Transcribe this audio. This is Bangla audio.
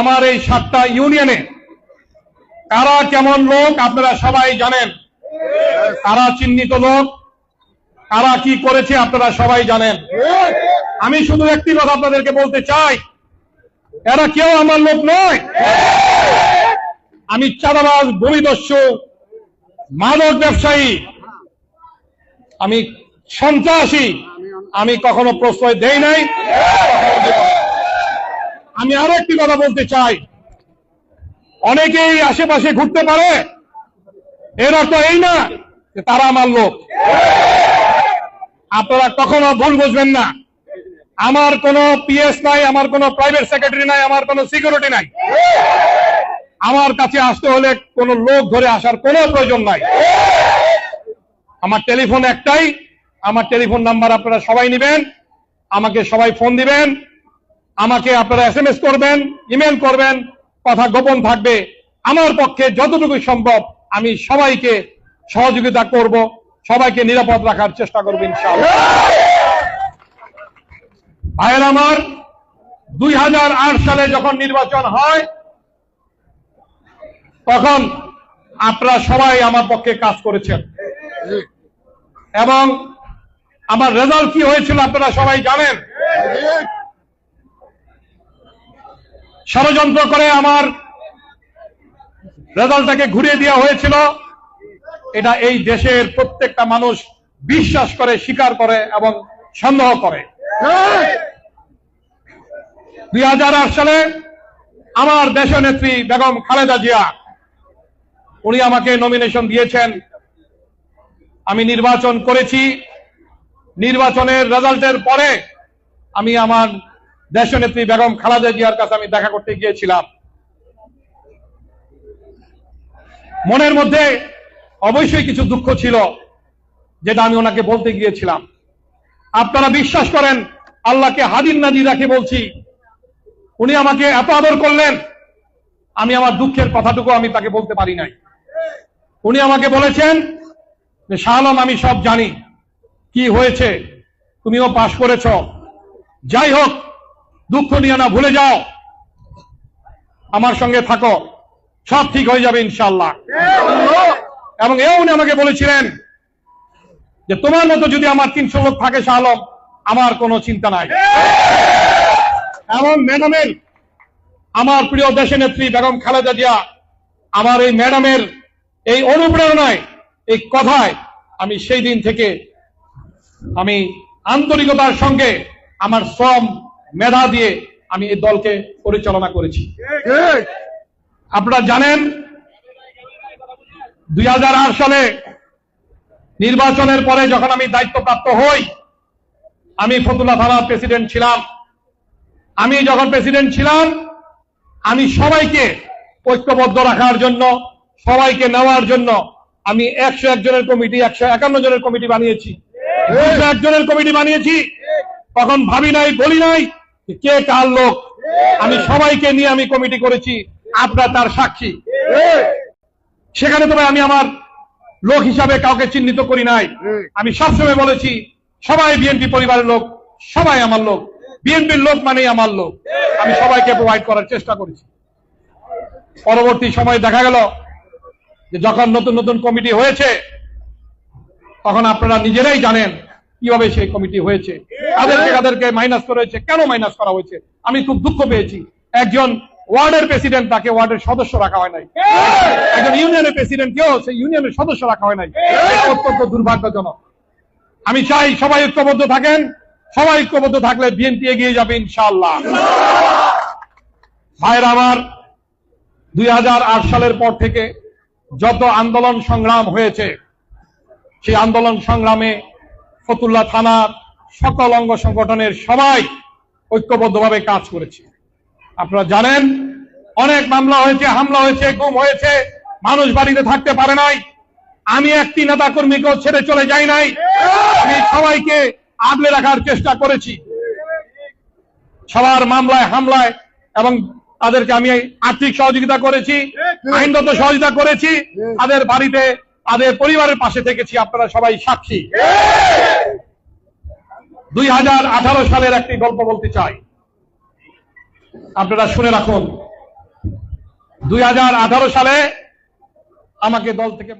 আমার এই সাতটা ইউনিয়নে কারা কেমন লোক আপনারা সবাই জানেন। কারা চিহ্নিত লোক, কারা কি করেছে আপনারা সবাই জানেন। আমি শুধু একটি কথা আপনাদেরকে বলতে চাই, এরা কেউ আমার লোক নয়। আমি চাঁদাবাজ ভূমিদস্যু মাদক ব্যবসায়ী। আমি সন্ত্রাসী। আমি কখনো প্রশ্রয় দেই নাই। আমি আরও একটি কথা বলতে চাই। অনেকেই আশেপাশে ঘুরতে পারে। এর অর্থ এই না যে তারা আমার লোক। আপনারা কখনো ভুল বুঝবেন না। আমার কোনো পিএস নাই, আমার কোনো প্রাইভেট সেক্রেটারি নাই, আমার কোনো সিকিউরিটি নাই। আমার কাছে আসতে হলে কোনো লোক ধরে আসার কোনো প্রয়োজন নাই। আমার টেলিফোন একটাই। আমার টেলিফোন নাম্বার আপনারা সবাই নেবেন। আমাকে সবাই ফোন দিবেন। আমাকে আপনারা এস এম এস করবেন ইমেল করবেন, কথা গোপন থাকবে। আমার পক্ষে যতটুকু সম্ভব আমি সবাইকে সহযোগিতা করব, সবাইকে নিরাপদ রাখার চেষ্টা করব ইনশাআল্লাহ। ভাইয়ের আমার, দুই হাজার আট সালে যখন নির্বাচন হয়, তখন আপনারা সবাই আমার পক্ষে কাজ করেছেন। এবং আমার রেজাল্ট কি হয়েছিল আপনারা সবাই জানেন? ষড়যন্ত্র করে আমার রেজাল্টটাকে ঘুরিয়ে দেওয়া হয়েছিল। এটা এই দেশের প্রত্যেকটা মানুষ বিশ্বাস করে, স্বীকার করে এবং সন্দেহ করে। দুই হাজার আট সালে আমার দেশ নেত্রী বেগম খালেদা জিয়া, উনি আমাকে নমিনেশন দিয়েছেন। আমি নির্বাচন করেছি। নির্বাচনের রেজাল্টের পরে আমি আমার দেশনেত্রী বেগম খালেদা জিয়ার কাছে আমি দেখা করতে গিয়েছিলাম। মনের মধ্যে অবশ্যই কিছু দুঃখ ছিল, যেটা আমি ওনাকে বলতে গিয়েছিলাম। আপনারা বিশ্বাস করেন, আল্লাহকে হাদির নাজি রাখে বলছি, উনি আমাকে এত আদর করলেন, আমি আমার দুঃখের কথাটুকু আমি তাকে বলতে পারি নাই। উনি আমাকে বলেছেন যে শাহ আলম আমি সব জানি। কি হয়েছে? তুমিও পাশ করেছ। যাই হোক দুঃখ নিয়ে না ভুলে যাও। আমার সঙ্গে থাকো। সব ঠিক হয়ে যাবে ইনশাল্লাহ এবং এও উনি আমাকে বলেছিলেন যে তোমার মতো যদি আমার তিনশো লোক থাকে শাহ আলম আমার কোনো চিন্তা নাই। এবং ম্যাডামের, আমার প্রিয় দেশ নেত্রী বেগম খালেদা জিয়া, আমার এই ম্যাডামের এই অনুপ্রেরণায়, এই কথায় আমি সেই দিন থেকে আমি আন্তরিকতার সঙ্গে আমার শ্রম মেধা দিয়ে আমি এই দলকে পরিচালনা করেছি। আপনারা জানেন দুই হাজার আট সালে নির্বাচনের পরে যখন আমি দায়িত্বপ্রাপ্ত হই আমি ফতুল্লা থানার প্রেসিডেন্ট ছিলাম। আমি যখন প্রেসিডেন্ট ছিলাম আমি সবাইকে ঐক্যবদ্ধ রাখার জন্য সবাইকে নেওয়ার জন্য আমি একশো একজনের কমিটি একশো একান্ন জনের কমিটি বানিয়েছি। একজনের কমিটি বানিয়েছি। তখন ভাবি নাই বলি নাই কে কার লোক? আমি সবাইকে নিয়ে আমি কমিটি করেছি। আপনার তার সাক্ষী। সেখানে তবে আমি আমার লোক হিসাবে কাউকে চিহ্নিত করি নাই। আমি সবসময় বলেছি, সবাই বিএনপি পরিবারের লোক, সবাই আমার লোক। বিএনপির লোক মানেই আমার লোক। আমি সবাইকে প্রোভাইড করার চেষ্টা করেছি। পরবর্তী সময় দেখা গেল যে যখন নতুন নতুন কমিটি হয়েছে, তখন আপনারা নিজেরাই জানেন কীভাবে সেই কমিটি হয়েছে। কাদেরকে কাদেরকে মাইনাস করা হয়েছে। কেন মাইনাস করা হয়েছে? আমি খুব দুঃখ পেয়েছি। একজন ওয়ার্ডের প্রেসিডেন্ট তাকে ওয়ার্ডের সদস্য রাখা হয় নাই। একজন ইউনিয়নের প্রেসিডেন্ট কেউ সেই ইউনিয়নের সদস্য রাখা হয় নাই। অত্যন্ত দুর্ভাগ্যজনক। আমি চাই সবাই ঐক্যবদ্ধ থাকেন। সবাই ঐক্যবদ্ধ থাকলে বিএনপি এগিয়ে যাবে ইনশাআল্লাহ। ভাইয়ের আমার দুই সালের পর থেকে যত আন্দোলন সংগ্রাম হয়েছে সেই আন্দোলন সংগ্রামে ফতুল্লা থানার সকল অঙ্গ সংগঠনের সবাই ঐক্যবদ্ধভাবে কাজ করেছে। আপনারা জানেন, অনেক মামলা হয়েছে, হামলা হয়েছে, গুম হয়েছে, মানুষ বাড়িতে থাকতে পারে নাই। আমি একটি নেতা কর্মীকেও ছেড়ে চলে যাই নাই। আমি সবাইকে আগলে রাখার চেষ্টা করেছি। সবার মামলায় হামলায় এবং তাদেরকে আমি আর্থিক সহযোগিতা করেছি, আইনগত সহযোগিতা করেছি। তাদের বাড়িতে, তাদের পরিবারের পাশে থেকেছি। আপনারা সবাই সাক্ষী। দুই হাজার আঠারো সালের একটি গল্প বলতে চাই। আপনারা শুনে রাখুন। দুই হাজার আঠারো সালে আমাকে দল থেকে